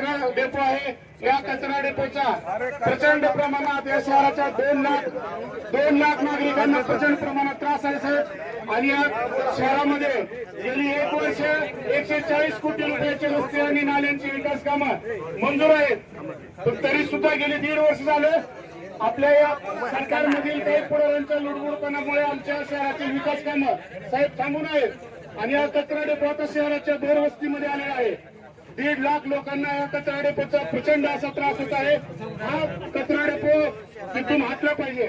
कचरा डेपो आहे. या कचरा डेपोचा प्रचंड प्रमाणात या शहराच्या दोन लाख दोन लाख नागरिकांना प्रचंड प्रमाणात त्रास आहे साहेब. आणि या शहरामध्ये गेली एक वर्ष एकशे चाळीस कोटी रुपयाचे रस्ते आणि नाल्यांची विकास कामं मंजूर आहेत. पण तरी सुद्धा गेले दीड वर्ष झालं आपल्या या सरकारमधील काही पुढाऱ्यांच्या लुडबुडपणामुळे आमच्या शहरातील विकास कामं साहेब थांबून आहेत आणि या कचरा डेपो आता शहराच्या दरवस्तीमध्ये आलेला आहे. दीड लाख लोकांना या कचरा डेपोचा प्रचंड असा त्रास होत आहे. हा कचरा डेपो तिथून हटला पाहिजे.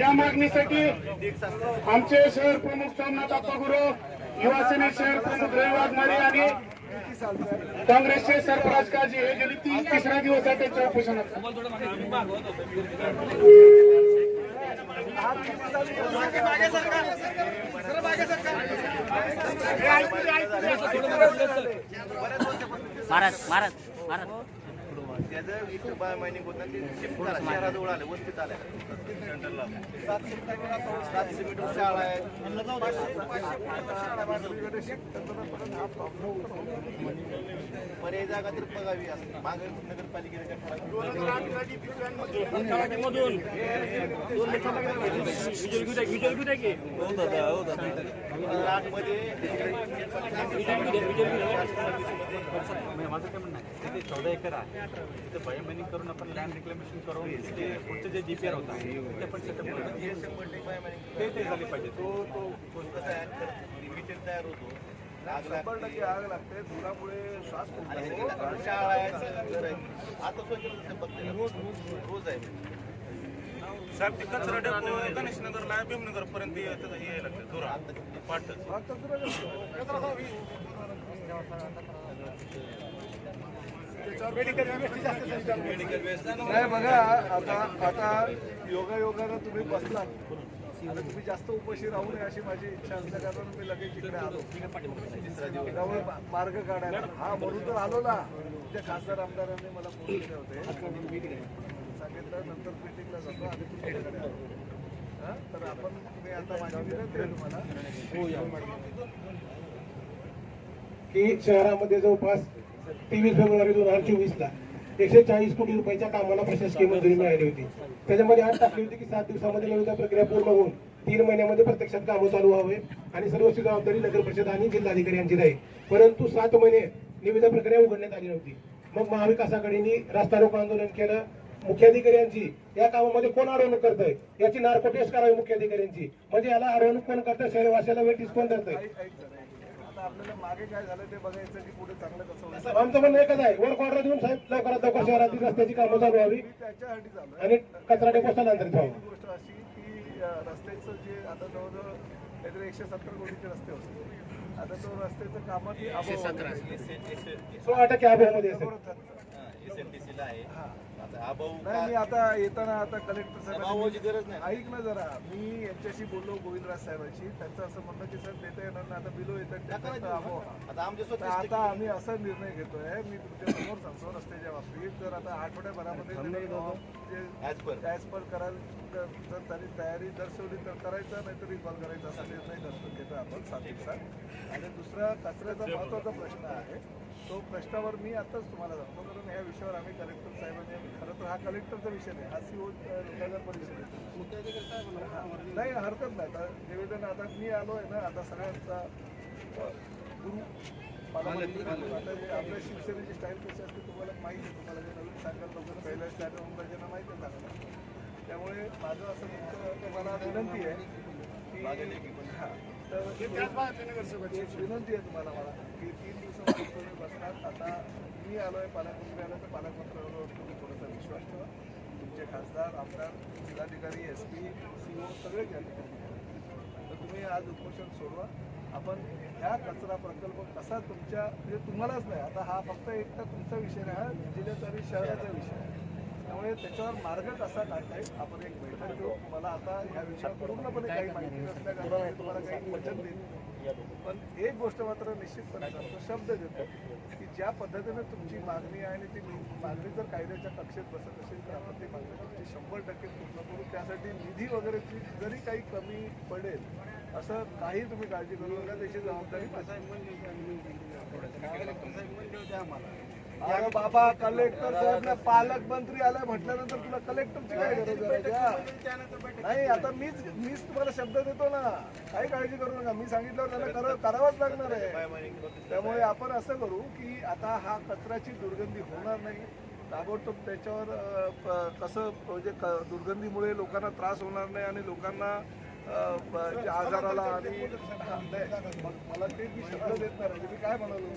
या मागणीसाठी आमचे शहर प्रमुख सोमनाथ अप्पा गुरु युवासेने शहर प्रमुख रवी मारे आणि काँग्रेसचे सरफराज काजी हे गेले तीन तिसरा दिवस आहे મહારાજ મહારાજ મહારાજ महाराज महाराज इथं बाय मायनिंग होत नाही ते शिफ्ट शहराजवळ आलं वस्तीत आलं शाळा आहे जागा तर बघावी असं मागे माझं काय म्हणणं आहे चौदा एकर आहे तिथे बायोमायनिंग करून आपण लँड रिक्लेमेशन करून तिथे पुढचं जे डीपीआर होता ते पण सेटअप ते ते झाले पाहिजे. तो तो लिमिटेड तयार होतो. आग लागते. आग लागते धुरामुळे श्वास शाळा आहे आता रोज आहे. साहेब ते कचरा डेपो गणेश नगरला भीमनगर पर्यंत त्याचं हे लागतं धुरा. नाही. बघा आता आता योगा योगानं तुम्ही बसलात. आता तुम्ही जास्त उपाशी राहू नये अशी माझी इच्छा असल्या कारणानं मी लगेच इकडे आलो. त्यामुळे मार्ग काढायला. हा म्हणून तर आलो ना. त्या खासदार आमदारांनी मला फोन केले होते. सांगितलं नंतर मिटिंगला जातो. आणि तुमच्याकडे आलो. हा? तर आपण मी आता माझी विनंती आहे तुम्हाला. की शहरामध्ये जवळपास तेवीस फेब्रुवारी दोन हजार चोवीस ला एकशे चाळीस कोटी रुपयाच्या कामाला प्रशासकीय मंजुरी मिळाली होती. त्याच्यामध्ये आज टाकली होती की सात दिवसामध्ये निविदा प्रक्रिया पूर्ण होऊन तीन महिन्यामध्ये प्रत्यक्षात कामं चालू व्हावे आणि सर्वस्वी जबाबदारी नगर परिषद आणि जिल्हाधिकारी यांची राहील. परंतु सात महिने निविदा प्रक्रिया उघडण्यात आली नव्हती. मग महाविकास आघाडीने रास्ता रोको आंदोलन केलं. मुख्याधिकाऱ्यांची या कामामध्ये कोण अडवणूक करतंय? याची नार्को टेस्ट करावी मुख्याधिकाऱ्यांची. म्हणजे याला अडवणूक कोण करतंय? शहरवासियाला वेटीस कोण करतंय आपल्याला मागे काय झालं ते बघायचं की पुढे चांगलं कसं होईल. आमचं म्हणणं एकच आहे. वर्क ऑर्डर देऊन साहेब लवकरात लवकर शहरातील रस्त्याची कामं चालू व्हावी. मी त्याच्यासाठी झालं आणि कचरा डेपो स्थलांतरित व्हावा गोष्ट अशी की रस्त्याचं जे आता जवळजवळ काहीतरी एकशे सत्तर कोटीचे रस्ते होते. आता तो रस्त्याचं कामं सोळा टक्के अभावामध्ये असेल. एसएनडीसीला आहे. हा. नाही मी आता येताना आता कलेक्टर भाऊची साहेब गरज नाही. ऐक ना जरा मी यांच्याशी बोललो गोविंदराज साहेबांशी. त्यांचं असं म्हणणं की सर देता येणार ना आता बिलो येतात हा. आता आम्ही असा निर्णय घेतोय मी तुमच्यासमोर सांगतो रस्त्याच्या बाबतीत. जर आता आठवड्याभरामध्ये ॲज पर करायला जर जर त्यांनी तयारी दर्शवली तर करायचं नाहीतर रिकॉल करायचा असा निर्णय करतो घेतो आपण सात दिवसात आणि दुसरा कचऱ्याचा महत्त्वाचा प्रश्न आहे. तो प्रश्नावर मी आताच तुम्हाला सांगतो कारण ह्या विषयावर आम्ही कलेक्टर साहेबांनी खरं तर हा कलेक्टरचा विषय नाही हा सीओ नगर परिषदेचा हा. नाही. हरकत नाही. आता निवेदन आता मी आलो आहे ना आता सगळ्यांचा गुरु पालकमंत्री आता जे आपल्या शिवसेनेची स्टाईल कशी असते तुम्हाला माहिती आहे तुम्हाला जे नवीन सांगायला लोक पहिल्या स्टाईल ओमराजेंना माहिती आहे चांगलं त्यामुळे माझं असं तुम्हाला विनंती आहे विनंती आहे तुम्हाला मला की तीन दिवसामध्ये बसणार. आता मी आलोय पालकमंत्री आलो तर पालकमंत्र्यांवर तुम्ही थोडासा विश्वास ठेवा तुमचे खासदार आमदार जिल्हाधिकारी एस पी सी ओ सगळे या ठिकाणी आहेत. तर तुम्ही आज उपोषण सोडवा. आपण ह्या कचरा प्रकल्प कसा तुमच्या म्हणजे तुम्हालाच नाही आता हा फक्त एक तर तुमचा विषय नाही हा जिल्ह्याचा आणि शहराचा विषय आहे. त्यामुळे त्याच्यावर मार्ग कसा काढता येईल आपण एक बैठक घेऊ. मला आता ह्या विषयावर पूर्णपणे काही माहिती नसल्या तुम्हाला काही वचन देईन पण एक गोष्ट मात्र निश्चितपणे सांगतो शब्द देतो की ज्या पद्धतीने तुमची मागणी आहे आणि ती मागणी जर कायद्याच्या कक्षेत बसत असेल तर आपण ती मागणी तुमची शंभर टक्के पूर्ण करू. त्यासाठी निधी वगैरेची जरी काही कमी पडेल असं काही तुम्ही काळजी करू नका. त्याची जबाबदारी आम्हाला. अरे बाबा कलेक्टर साहेब ना पालकमंत्री आलाय म्हटल्यानंतर तुला कलेक्टरची काय गरज आहे नाही आता मीच मीच तुम्हाला शब्द देतो ना. काही काळजी करू नका. मी सांगितल्यावर त्यांना करा- करावंच लागणार आहे. त्यामुळे आपण असं करू की आता हा कचऱ्याची दुर्गंधी होणार नाही. ताबडतोब त्याच्यावर अ, प- कसं म्हणजे क- दुर्गंधीमुळे लोकांना त्रास होणार नाही आणि लोकांना अ, प- जे आजाराला आणि हा, नाही, मग मला ते मी शब्द देत नाही. राजे. मी काय म्हणालो?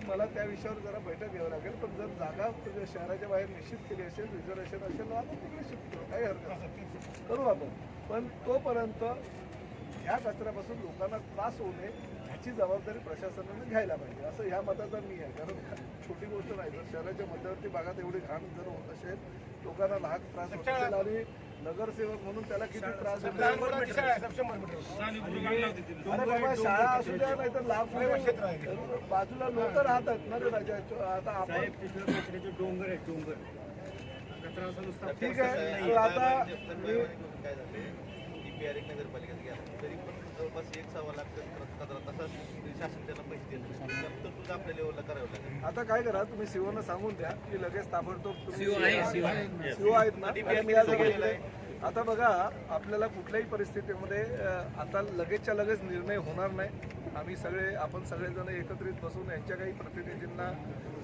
की मला त्या विषयावर जरा बैठक घ्यावं लागेल पण जर जागा म्हणजे शहराच्या बाहेर निश्चित केली असेल रिझर्वेशन असेल तर आपण तिकडे शिफ्ट करू काही हरकत करू आपण. पण तोपर्यंत ह्या कचऱ्यापासून लोकांना त्रास होऊ नये. ह्याची जबाबदारी प्रशासनाने घ्यायला पाहिजे असं ह्या मताचा मी आहे कारण छोटी गोष्ट नाही जर शहराच्या मध्यवर्ती भागात एवढी घाण जर होत असेल लोकांना लहान त्रास होत असेल आणि नगरसेवक म्हणून त्याला किती त्रास होतो शाळा असू द्या नाही तर लाभ बाजूला लोक राहतात ना आता आपण ठीक आहे तर आता मी काय डीपीआर एक नगरपालिकेत गेला. तरी पण जवळपास एक सव्वा लाख कचरा तसाच शासन त्याला पैसे देत. तर तुझं आपल्या लेवलला करावं लागेल. आता काय करा तुम्ही सीओना सांगून द्या की लगेच ताबडतोब तुम्ही सीओ आहेत ना? मी आज. आता बघा आपल्याला कुठल्याही परिस्थितीमध्ये आता लगेचच्या लगेच निर्णय होणार नाही. आम्ही सगळे आपण सगळेजण एकत्रित बसून यांच्या काही प्रतिनिधींना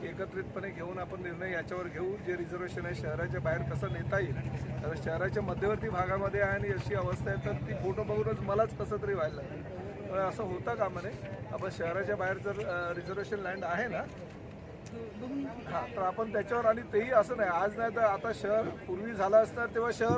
एकत्रितपणे घेऊन आपण निर्णय याच्यावर घेऊ. जे रिझर्वेशन आहे शहराच्या बाहेर कसं नेता येईल? कारण शहराच्या मध्यवर्ती भागामध्ये आहे आणि अशी अवस्था आहे तर ती फोटो बघूनच मलाच कसं तरी व्हायला लागलं. पण असं होता का नये आपण शहराच्या बाहेर जर रिझर्वेशन लँड आहे ना हा तर आपण त्याच्यावर आणि तेही असं नाही. आज नाही तर आता शहर पूर्वी झालं असणार तेव्हा शहर